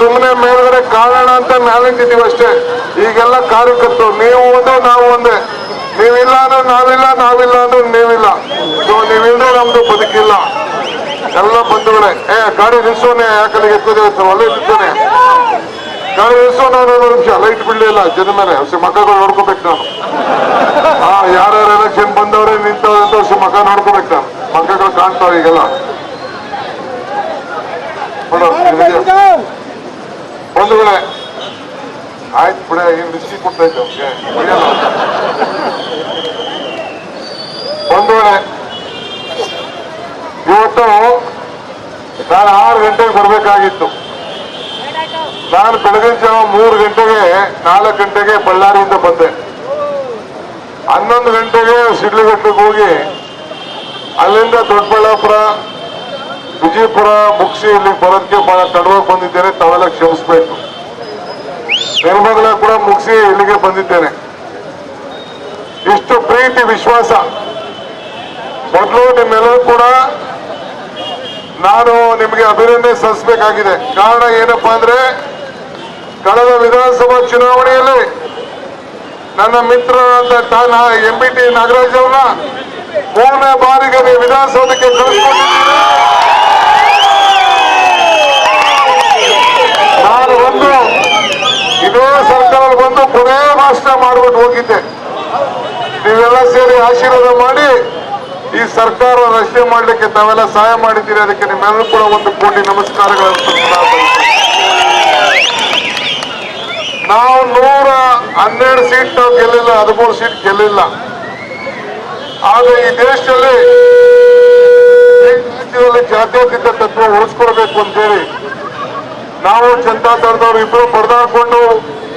ಸುಮ್ಮನೆ ಮೇಲ್ಗಡೆ ಕಾರಣ ಅಂತ ಮ್ಯಾಲಿಂದಿದ್ದೀವಿ ಅಷ್ಟೇ. ಈಗೆಲ್ಲ ಕಾರ್ಯಕರ್ತರು, ನೀವು ಒಂದು ನಾವು ಒಂದೇ. ನೀವಿಲ್ಲ ಅಂದ್ರೆ ನಾವಿಲ್ಲ ನಾವಿಲ್ಲ ಅಂದ್ರೆ ನೀವಿಲ್ಲ. ಸೊ ನೀವಿಲ್ಲದೆ ನಮ್ದು ಬದುಕಿಲ್ಲ. ಎಲ್ಲ ಬಂಧುಗಳೇ. ಏ, ಗಾಡಿ ನಿಲ್ಸೋನೆ ಯಾಕಂದ್ರೆ ಎತ್ತದೆ ಒಳ್ಳೆ ನಿಲ್ಸೋನೆ ಗಾಡಿ ನಿಲ್ಸೋಣ ನಿಮಿಷ. ಲೈಟ್ ಬಿಡ್ಲಿಲ್ಲ ಜನ ಮೇಲೆ. ಹೊಸ ಮಕ್ಕಳು ನೋಡ್ಕೋಬೇಕು ನಾನು. ಹಾ ಯಾರ್ಯಾರು ಎಲೆಕ್ಷನ್ ಬಂದವ್ರೆ, ನಿಂತವ್ರೆ ಅಂತ ಹೊಸ ಮಕ್ಕ ನೋಡ್ಕೋಬೇಕು ನಾನು. ಮಕ್ಕಳು ಕಾಣ್ತಾವ ಈಗೆಲ್ಲ. ಬಂಧುಗಳೇ ಆಯ್ತು ಬಿಡ ಏನ್ ರಿಸ್ಕಿ ಕೊಡ್ತೈತೆ. ಬಂಧುಗಳೇ ಇವತ್ತು ನಾನು ಆರು ಗಂಟೆಗೆ ಬರಬೇಕಾಗಿತ್ತು. ನಾನು ಬೆಳಗಿನ ಜಾವ ಮೂರು ಗಂಟೆಗೆ, ನಾಲ್ಕು ಗಂಟೆಗೆ ಬಳ್ಳಾರಿಯಿಂದ ಬಂದೆ. ಹನ್ನೊಂದು ಗಂಟೆಗೆ ಸಿಡ್ಲುಗಟ್ಟಿಗೆ ಹೋಗಿ ಅಲ್ಲಿಂದ ದೊಡ್ಡಬಳ್ಳಾಪುರ ವಿಜಯಪುರ ಮುಗಿಸಿ ಇಲ್ಲಿ ಬರೋದಕ್ಕೆ ಬಹಳ ತಡವಾಗಿ ಬಂದಿದ್ದೇನೆ ತಾವೆಲ್ಲ ಕ್ಷಮಿಸ್ಬೇಕು. ನಿರ್ಮಗಳ ಕೂಡ ಮುಗಿಸಿ ಇಲ್ಲಿಗೆ ಬಂದಿದ್ದೇನೆ. ಇಷ್ಟು ಪ್ರೀತಿ, ವಿಶ್ವಾಸ. ಮೊದಲು ನಿಮ್ಮೆಲ್ಲರೂ ಕೂಡ ನಾನು ನಿಮಗೆ ಅಭಿನಂದನೆ ಸಲ್ಲಿಸಬೇಕಾಗಿದೆ. ಕಾರಣ ಏನಪ್ಪ ಅಂದ್ರೆ, ಕಳೆದ ವಿಧಾನಸಭಾ ಚುನಾವಣೆಯಲ್ಲಿ ನನ್ನ ಮಿತ್ರರಾದಂತ ಎಂ ಬಿ ಟಿ ನಾಗರಾಜ್ ಅವ್ರನ್ನ ಮೂರನೇ ಬಾರಿಗೆ ವಿಧಾನಸೌಧಕ್ಕೆ ಕಳಿಸ್ಕೊಂಡಿದ್ದೀರಿ ನಾನು ಒಂದು ಇದೇ ಸರ್ಕಾರ ಬಂದು ಕೊನೆ ಭಾಷಣ ಮಾಡ್ಬಿಟ್ಟು ಹೋಗಿದ್ದೆ. ನೀವೆಲ್ಲ ಸೇರಿ ಆಶೀರ್ವಾದ ಮಾಡಿ ಈ ಸರ್ಕಾರ ರಚನೆ ಮಾಡ್ಲಿಕ್ಕೆ ತಾವೆಲ್ಲ ಸಹಾಯ ಮಾಡಿದ್ದೀರಿ. ಅದಕ್ಕೆ ನಿಮ್ಮೆಲ್ಲರೂ ಕೂಡ ಒಂದು ಕೋಟಿ ನಮಸ್ಕಾರಗಳನ್ನು. ನಾವು ನೂರ ಹನ್ನೆರಡು ಸೀಟ್ ನಾವು ಗೆಲ್ಲಿಲ್ಲ, ಹದಿಮೂರು ಸೀಟ್ ಗೆಲ್ಲಿಲ್ಲ. ಆದ್ರೆ ಈ ದೇಶದಲ್ಲಿ ರಾಜ್ಯದಲ್ಲಿ ಜಾತ್ಯತೀತ ತತ್ವ ಉಳಿಸ್ಕೊಡ್ಬೇಕು ಅಂತೇಳಿ ನಾವು ಜನತಾ ದಳದವ್ರು ಇಬ್ರು ಬರ್ದಾಕೊಂಡು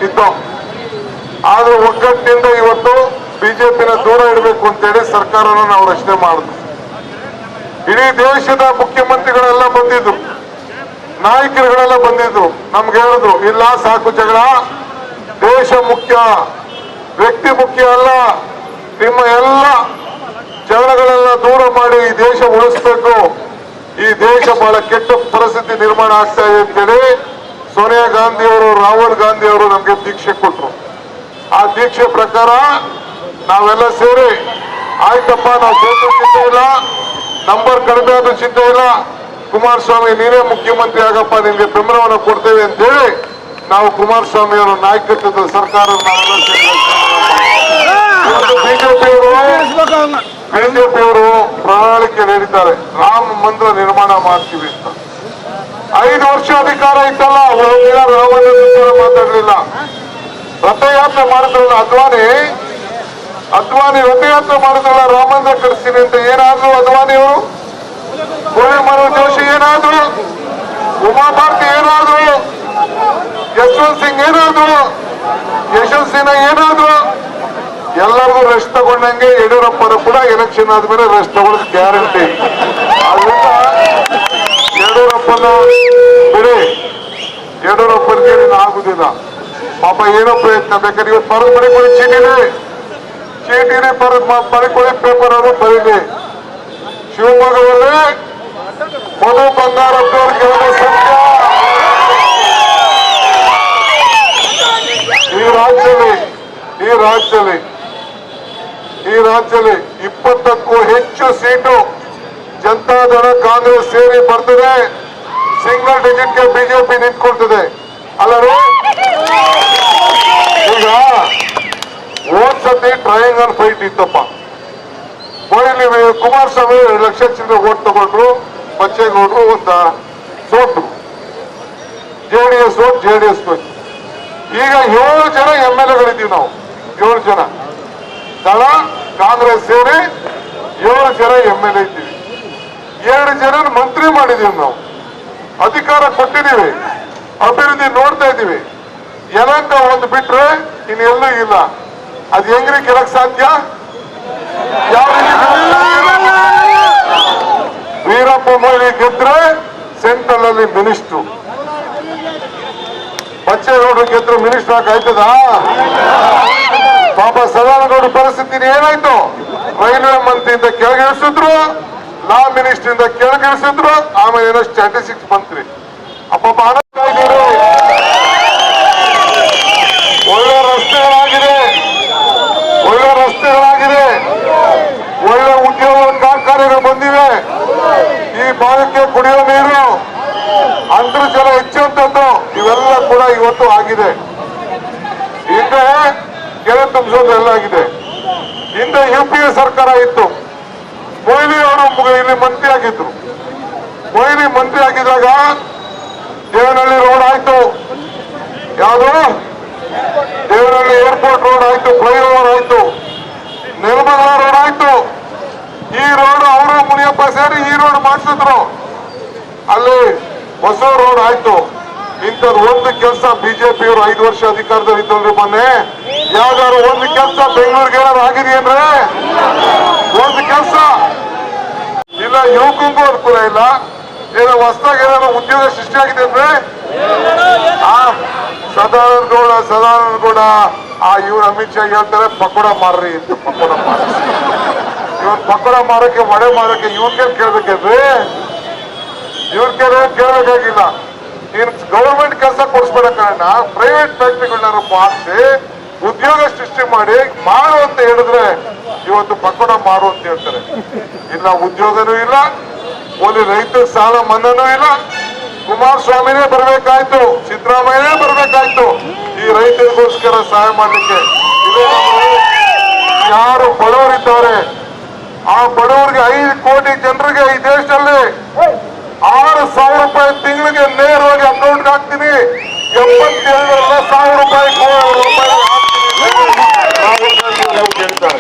ಇದ್ದೋ. ಆದ್ರೆ ಒಗ್ಗಟ್ಟಿನಿಂದ ಇವತ್ತು ಬಿಜೆಪಿನ ದೂರ ಇಡಬೇಕು ಅಂತೇಳಿ ಸರ್ಕಾರನ ನಾವು ರಚನೆ ಮಾಡಿದ್ವಿ. ಇಡೀ ದೇಶದ ಮುಖ್ಯಮಂತ್ರಿಗಳೆಲ್ಲ ಬಂದಿದ್ರು. ನಾಯಕರುಗಳೆಲ್ಲ ಬಂದಿದ್ರು. ನಮ್ಗೆ ಹೇಳಿದ್ರು ಇಲ್ಲ, ಸಾಕು ಜಗಳ. ದೇಶ ಮುಖ್ಯ, ವ್ಯಕ್ತಿ ಮುಖ್ಯ ಅಲ್ಲ. ನಿಮ್ಮ ಎಲ್ಲ ಜಗಳಗಳೆಲ್ಲ ದೂರ ಮಾಡಿ ಈ ದೇಶ ಉಳಿಸ್ಬೇಕು. ಈ ದೇಶ ಬಹಳ ಕೆಟ್ಟ ಪರಿಸ್ಥಿತಿ ನಿರ್ಮಾಣ ಆಗ್ತಾ ಇದೆ ಅಂತೇಳಿ ಸೋನಿಯಾ ಗಾಂಧಿ ಅವರು ರಾಹುಲ್ ಗಾಂಧಿ ಅವರು ನಮ್ಗೆ ದೀಕ್ಷೆ ಕೊಟ್ಟರು ಆ ದೀಕ್ಷೆ ಪ್ರಕಾರ ನಾವೆಲ್ಲ ಸೇರಿ ಆಯ್ತಪ್ಪ ನಾವು ಸೋತು ಚಿಂತೆ ಇಲ್ಲ ನಂಬರ್ ಕಡಿಮೆ ಆದ್ರೂ ಚಿಂತೆ ಇಲ್ಲ ಕುಮಾರಸ್ವಾಮಿ ನೀನೇ ಮುಖ್ಯಮಂತ್ರಿ ಆಗಪ್ಪ ನಿನ್ಗೆ ಬೆಂಬಲವನ್ನು ಕೊಡ್ತೇವೆ ಅಂತೇಳಿ ನಾವು ಕುಮಾರಸ್ವಾಮಿ ಅವರ ನಾಯಕತ್ವದ ಸರ್ಕಾರ ನಾವೆಲ್ಲ ಸೇರಿ ಬಿಜೆಪಿಯವರು ಬಿಜೆಪಿಯವರು ಪ್ರಣಾಳಿಕೆ ನೀಡಿದ್ದಾರೆ. ರಾಮ ಮಂದಿರ ನಿರ್ಮಾಣ ಮಾಡ್ತೀವಿ ಅಂತ. ಐದು ವರ್ಷ ಅಧಿಕಾರ ಇತ್ತಲ್ಲ ಒಂದಿನ ರಾಮನ ಮಾತಾಡಲಿಲ್ಲ. ರಥಯಾತ್ರೆ ಮಾಡಿದ್ರಲ್ಲ ಅದ್ವಾನಿ? ಅದ್ವಾನಿ ರಥಯಾತ್ರೆ ಮಾಡಿದ್ರಲ್ಲ ರಾಮ ಮಂದಿರ ಕಳಿಸ್ತೀನಿ ಅಂತ ಏನಾದ್ರು ಅದ್ವಾನಿ ಅವರು? ಕೋಳಿ ಮನೋಹರ್ ಜೋಶಿ ಏನಾದ್ರು? ಉಮಾಭಾರತಿ ಏನಾದ್ರು? ಯಶವಂತ್ ಸಿಂಗ್ ಏನಾದ್ರು? ಯಶವಂತ್ ಸಿನ್ಹಾ ಏನಾದ್ರು? ಎಲ್ಲರಿಗೂ ರೆಸ್ಟ್ ತಗೊಂಡಂಗೆ ಯಡಿಯೂರಪ್ಪರು ಕೂಡ ಎಲೆಕ್ಷನ್ ಆದ್ಮೇಲೆ ರೆಸ್ಟ್ ತಗೊಳ್ಳೋದು ಗ್ಯಾರಂಟಿ ಆದ್ರಿಂದ ಯಡಿಯೂರಪ್ಪನ ಬಿಡಿ. ಯಡಿಯೂರಪ್ಪನಿಗೆ ನೀನು ಆಗುದಿಲ್ಲ. ಪಾಪ ಏನೋ ಪ್ರಯತ್ನ ಬೇಕಾದ್ರೆ ಇವತ್ತು ಬರೆದು ಬರೀಕೊಳ್ಳಿ ಚೀಟಿನೇ ಚೀಟಿನೇ ಬರೆದು ಬರೀಕೊಳ್ಳಿ ಪೇಪರ್ ಅವರು ಬರೀಲಿ. ಶಿವಮೊಗ್ಗದಲ್ಲಿ ಮಧು ಬಂಗಾರಪ್ಪ ಗೆಲುವು ಈ ರಾಜ್ಯದಲ್ಲಿ ಈ ರಾಜ್ಯದಲ್ಲಿ ಈ ರಾಜ್ಯದಲ್ಲಿ ಇಪ್ಪತ್ತಕ್ಕೂ ಹೆಚ್ಚು ಸೀಟು ಜನತಾದಳ ಕಾಂಗ್ರೆಸ್ ಸೇರಿ ಬರ್ತದೆ. Single ಡಿಜಿಟ್ಗೆ BJP ನಿಂತ್ಕೊಳ್ತದೆ. ಅಲ್ಲರೂ ಈಗ ಹೋದ್ ಸತಿ ಟ್ರಯಾಂಗಲ್ ಫೈಟ್ ಇತ್ತಪ್ಪ. ಕೊಹ್ಲಿ ಕುಮಾರಸ್ವಾಮಿ ಎರಡು ಲಕ್ಷ ಚಿಲ್ಲರೆ ಓಟ್ ತಗೊಂಡ್ರು. ಬಚ್ಚೇಗೌಡರು ಒಂದ ಸೋತು. J D S vote J D S ಈಗ ಏಳು ಜನ ಎಂ ಎಲ್ ಎಗಳಿದ್ದೀವಿ ನಾವು. ಏಳು ಜನ. ದಳ, ಕಾಂಗ್ರೆಸ್ ಸೇರಿ ಏಳು ಜನ ಎಂ ಎಲ್ ಎ ಇದ್ದೀವಿ. ಎರಡು ಜನ ಮಂತ್ರಿ ಮಾಡಿದೀವಿ ನಾವು. ಅಧಿಕಾರ ಕೊಟ್ಟಿದ್ದೀವಿ. ಅಭಿವೃದ್ಧಿ ನೋಡ್ತಾ ಇದ್ದೀವಿ. ಏನಂತ ಒಂದು ಬಿಟ್ರೆ ಇನ್ನೆಲ್ಲೂ ಇಲ್ಲ. ಅದು ಹೆಂಗ್ರಿ ಕೆಲಕ್ ಸಾಧ್ಯ? ವೀರಪ್ಪ ಮೊಯ್ಲಿ ಗೆದ್ರೆ ಸೆಂಟ್ರಲ್ ಅಲ್ಲಿ ಮಿನಿಸ್ಟ್ರು. ಬಚ್ಚೇಗೌಡರು ಗೆದ್ರು ಮಿನಿಸ್ಟರ್ ಆಯ್ತದ? ಪಾಪ ಸದಾನಗೌಡ ಪರಿಸ್ಥಿತಿ ಏನಾಯ್ತು? ರೈಲ್ವೆ ಮಂತ್ರಿಯಿಂದ ಕೆಳಗೆ ಇಳಿಸಿದ್ರು ಇಂದ ಕೆಳಗಿಳಿಸಿದ್ರು, ಆಮೇಲೆ ಏನೋ ಸ್ಟ್ಯಾಟಿಸ್ಟಿಕ್ಸ್ ಮಂತ್ರಿ ಅಪ್ಪ ಒಳ್ಳೆ ರಸ್ತೆಗಳಾಗಿದೆ. ಒಳ್ಳೆ ರಸ್ತೆಗಳಾಗಿದೆ. ಒಳ್ಳೆ ಉದ್ಯೋಗ ಕಾರ್ಖಾನೆಗಳು ಬಂದಿವೆ. ಈ ಭಾಗಕ್ಕೆ ಕುಡಿಯೋ ನೀರು, ಅಂತರ್ಜಲ ಹೆಚ್ಚುವಂಥದ್ದು, ಇವೆಲ್ಲ ಕೂಡ ಇವತ್ತು ಆಗಿದೆ. ಈಗ ಕೆರೆ ತುಂಬಿಸೋದು ಎಲ್ಲ ಆಗಿದೆ. ಹಿಂದೆ ಯು ಪಿ ಎ ಸರ್ಕಾರ ಇತ್ತು. ಮೊಯ್ಲಿ ಅವರು ಇಲ್ಲಿ ಮಂತ್ರಿ ಆಗಿದ್ರು. ಮೊಯ್ಲಿ ಮಂತ್ರಿ ಆಗಿದ್ದಾಗ ದೇವನಹಳ್ಳಿ ರೋಡ್ ಆಯ್ತು. ಯಾವುದು? ದೇವನಹಳ್ಳಿ ಏರ್ಪೋರ್ಟ್ ರೋಡ್ ಆಯ್ತು ಫ್ಲೈಓವರ್ ಆಯ್ತು. ನಿರ್ಮಲ ರೋಡ್ ಆಯ್ತು. ಈ ರೋಡ್ ಅವರು ಮುನಿಯಪ್ಪ ಸೇರಿ ಈ ರೋಡ್ ಮಾಡಿಸಿದ್ರು. ಅಲ್ಲಿ ಹೊಸ ರೋಡ್ ಆಯ್ತು. ಇಂಥದ್ದು ಒಂದು ಕೆಲಸ ಬಿಜೆಪಿಯವರು ಐದು ವರ್ಷ ಅಧಿಕಾರದಲ್ಲಿ ಇದ್ದವ್ರಿ ಮೊನ್ನೆ. ಯಾವ್ದಾದ್ರು ಒಂದು ಕೆಲಸ ಬೆಂಗಳೂರಿಗೆ ಏನಾದ್ರು ಅಂದ್ರೆ ಒಂದು ಕೆಲಸ. ಇಲ್ಲ, ಯುವಕಂಗೂ ಅನುಕೂಲ ಇಲ್ಲ. ಏನೋ ಹೊಸದಾಗಿ ಏನಾದ್ರು ಉದ್ಯೋಗ ಸೃಷ್ಟಿಯಾಗಿದೆ ಅಂದ್ರೆ ಆ ಸದಾನಂದ ಗೌಡ ಸದಾನಂದ ಗೌಡ ಆ ಇವ್ರು ಅಮಿತ್ ಶಾ ಹೇಳ್ತಾರೆ, ಪಕೋಡ ಮಾರ್ರಿ ಅಂತ ಪಕೋಡ ಮಾರ್ರಿ. ಇವನ್ ಪಕೋಡ ಮಾರಕ್ಕೆ ವಡೆ ಮಾರಕ್ಕೆ ಇವ್ರಿಗೆ ಕೇಳ್ಬೇಕಂದ್ರೆ ಇವ್ರ ಕೇಳ ಕೇಳಬೇಕಾಗಿಲ್ಲ. ನೀನು ಗೌರ್ಮೆಂಟ್ ಕೆಲಸ ಕೊಡಿಸ್ಬೇಡ ಕಾರಣ ಪ್ರೈವೇಟ್ ಫ್ಯಾಕ್ಟ್ರಿಗಳನ್ನ ಮಾಡಿಸಿ ಉದ್ಯೋಗ ಸೃಷ್ಟಿ ಮಾಡಿ ಮಾಡು ಅಂತ ಹೇಳಿದ್ರೆ ಇವತ್ತು ಪಕೋಡ ಮಾರು ಅಂತ ಹೇಳ್ತಾರೆ. ಇಲ್ಲ ಉದ್ಯೋಗನೂ ಇಲ್ಲ, ಓಲಿ ರೈತರ ಸಾಲ ಮನ್ನನೂ ಇಲ್ಲ, ಕುಮಾರಸ್ವಾಮಿನೇ ಬರ್ಬೇಕಾಯ್ತು, ಸಿದ್ದರಾಮಯ್ಯನೇ ಬರ್ಬೇಕಾಯ್ತು, ಈ ರೈತರಿಗೋಸ್ಕರ ಸಹಾಯ ಮಾಡಲಿಕ್ಕೆ ಯಾರು ಬಡವರಿದ್ದಾರೆ, ಆ ಬಡವರಿಗೆ ಐದು ಕೋಟಿ ಜನರಿಗೆ ಈ ದೇಶದಲ್ಲಿ ಆರು ಸಾವಿರ ರೂಪಾಯಿ ತಿಂಗಳಿಗೆ ನೇರವಾಗಿ ಅಕೌಂಟ್ ಹಾಕ್ತೀನಿ ಎಪ್ಪತ್ತೇಳರ ಸಾವಿರ ರೂಪಾಯಿ ಕೋ- ರೂಪಾಯಿ ಹಾಕ್ತೀನಿ ರಾಹುಲ್ ಗಾಂಧಿ ಅವರು ಕೇಳ್ತಾರೆ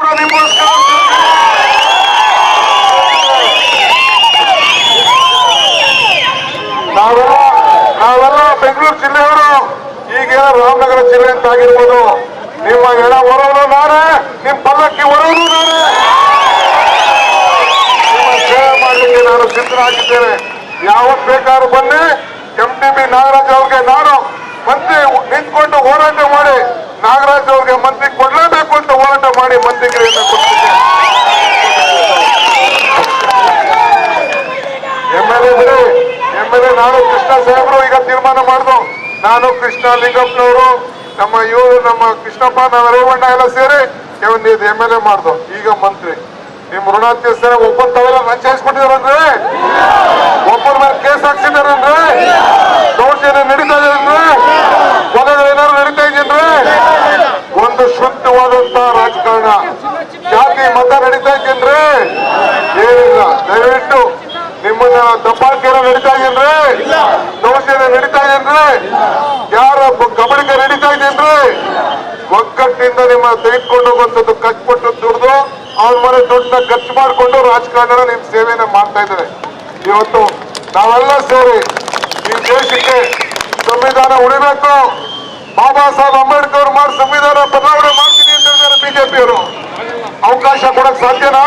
ಕೂಡ ನಿಮ್ಗೋಸ್ಕರ ನಾವೆಲ್ಲ ನಾವೆಲ್ಲ ಬೆಂಗಳೂರು ಜಿಲ್ಲೆಯವರು ಈಗೇನೋ ಅಂತ ಆಗಿರ್ಬೋದು ನಿಮ್ಮ ಎಡ ಹೊರವನು ನಾನೇ ನಿಮ್ ಪಲ್ಲಕ್ಕಿ ಹೊರವನು ನಾನೇ. ನಿಮ್ಮ ಸೇವೆ ಮಾಡಲಿಕ್ಕೆ ನಾನು ಸಿದ್ಧನಾಗಿದ್ದೇನೆ ಯಾವತ್ ಬೇಕಾದ್ರೂ ಬನ್ನಿ ಎಂ ಟಿ ಬಿ ನಾಗರಾಜ್ ಅವ್ರಿಗೆ ನಾನು ಮಂತ್ರಿ ನಿಂತ್ಕೊಂಡು ಹೋರಾಟ ಮಾಡಿ, ನಾಗರಾಜ್ ಅವ್ರಿಗೆ ಮಂತ್ರಿ ಕೊಡ್ಲೇಬೇಕು ಅಂತ ಹೋರಾಟ ಮಾಡಿ ಮಂತ್ರಿಗಿರಿಯನ್ನು ಕೊಡ್ತೀನಿ ಎಂ ಎಲ್ ಎ ಬಿಡಿ ಎಂಎಲ್ಎ ನಾನು ಕೃಷ್ಣ ಸಾಹೇಬರು ಈಗ ತೀರ್ಮಾನ ಮಾಡಿದ್ರು ನಾನು ಕೃಷ್ಣ ಲಿಂಗಪ್ಪನವರು ನಮ್ಮ ಇವರು, ನಮ್ಮ ಕೃಷ್ಣಪ್ಪ ನಮ್ಮ ರೇವಣ್ಣ ಎಲ್ಲ ಸೇರಿ ಒಂದು ಎಂ ಎಲ್ ಎ ಮಾಡ್ದು. ಈಗ ಮಂತ್ರಿ. ನಿಮ್ ಋಣ ತೀರ್ಸ್ತಾರೆ ಒಬ್ಬನ್ ತಾವೆಲ್ಲ ಲಂಚ ಹಾಯಿಸ್ಕೊಟ್ಟಿದಾರನ್ರಿ ಒಬ್ಬರ ಮೇಲೆ ಕೇಸ್ ಹಾಕ್ಸಿದಾರನ್ರಿ ದೌರ್ಜನ್ಯ ನಡೀತಾ ಇದೇನ್ರಿ ಕೊಲೆಗಳು ಏನಾದ್ರು ನಡೀತಾ ಇದೆಯನ್ರಿ ಒಂದು ಶುದ್ಧವಾದಂತ ರಾಜಕಾರಣ ಜಾತಿ ಮತ ನಡೀತಾ ಇದ್ದೇನ್ರಿ ಏನಿಲ್ಲ ದಯವಿಟ್ಟು ನಿಮ್ಮನ್ನ ದಬ್ಬಾಳಿಕೆ ನಡೀತಾ ಇದೇನ್ರಿ ಇದೇನ್ರಿ ಯಾರ ಗಮನಕ್ಕೆ ನಡೀತಾ ಇದೇನ್ರಿ ಒಗ್ಗಟ್ಟಿನಿಂದ ನಿಮ್ಮ ತೆಗೆದುಕೊಂಡು ಹೋಗುವಂಥದ್ದು ಕಚ್ಕೊಟ್ಟು ದುಡ್ದು ಅವ್ರ ಮನೆ ದುಡ್ಡನ್ನ ಖರ್ಚು ಮಾಡಿಕೊಂಡು ರಾಜಕಾರಣ ನಿಮ್ ಸೇವೆಯನ್ನ ಮಾಡ್ತಾ ಇದ್ದಾರೆ. ಇವತ್ತು ನಾವೆಲ್ಲ ಸೇರಿ ಈ ದೇಶಕ್ಕೆ ಸಂವಿಧಾನ ಉಳಿಬೇಕು. ಬಾಬಾ ಸಾಹೇಬ್ ಅಂಬೇಡ್ಕರ್ ಅವರು ಮಾಡಿ ಸಂವಿಧಾನ ಬದಲಾವಣೆ ಮಾಡ್ತೀನಿ ಅಂತ ಹೇಳಿದ್ದಾರೆ ಬಿಜೆಪಿಯವರು. ಅವಕಾಶ ಕೊಡಕ್ ಸಾಧ್ಯನಾ?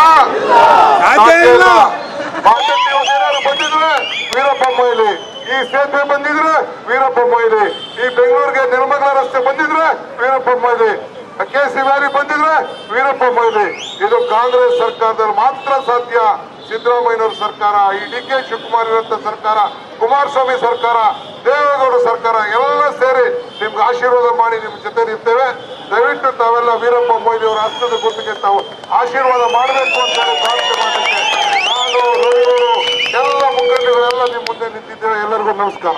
ಬಂದಿದ್ರೆ ವೀರಪ್ಪ ಮೊಯ್ಲಿ. ಈ ಸೇತುವೆ ಬಂದಿದ್ರೆ ವೀರಪ್ಪ ಮೊಯ್ಲಿ. ಈ ಬೆಂಗಳೂರಿಗೆ ನಿರ್ಮಲ ರಸ್ತೆ ಬಂದಿದ್ರೆ Veerappa Moily. K C valley ಬಂದಿದ್ರೆ ವೀರಪ್ಪ ಮೊಯ್ಲಿ. ಇದು ಕಾಂಗ್ರೆಸ್ ಸರ್ಕಾರದಲ್ಲಿ ಮಾತ್ರ ಸಾಧ್ಯ. ಸಿದ್ದರಾಮಯ್ಯನವ್ರ ಸರ್ಕಾರ, ಈ ಡಿ ಕೆ ಶಿವಕುಮಾರ್ ಇರುವಂತ ಸರ್ಕಾರ, ಕುಮಾರಸ್ವಾಮಿ ಸರ್ಕಾರ, ದೇವೇಗೌಡ ಸರ್ಕಾರ, ಎಲ್ಲ ಸೇರಿ ನಿಮ್ಗೆ ಆಶೀರ್ವಾದ ಮಾಡಿ ನಿಮ್ಮ ಜೊತೆ ನಿರ್ತೇವೆ ದಯವಿಟ್ಟು ತಾವೆಲ್ಲ ವೀರಪ್ಪ ಮೊಯ್ಲಿ ಅವರ ಹಸ್ತದ ಗುರುತಿಗೆ ತಾವು ಆಶೀರ್ವಾದ ಮಾಡಬೇಕು ಅಂತ ಪ್ರಾರ್ಥನೆ ಮಾಡಲಿಕ್ಕೆ ನಾನು ಎಲ್ಲ ಮುಖಂಡಗಳೆಲ್ಲ ಮುಂದೆ ನಿಂತಿದ್ದೇವೆ ಎಲ್ಲರಿಗೂ ನಮಸ್ಕಾರ.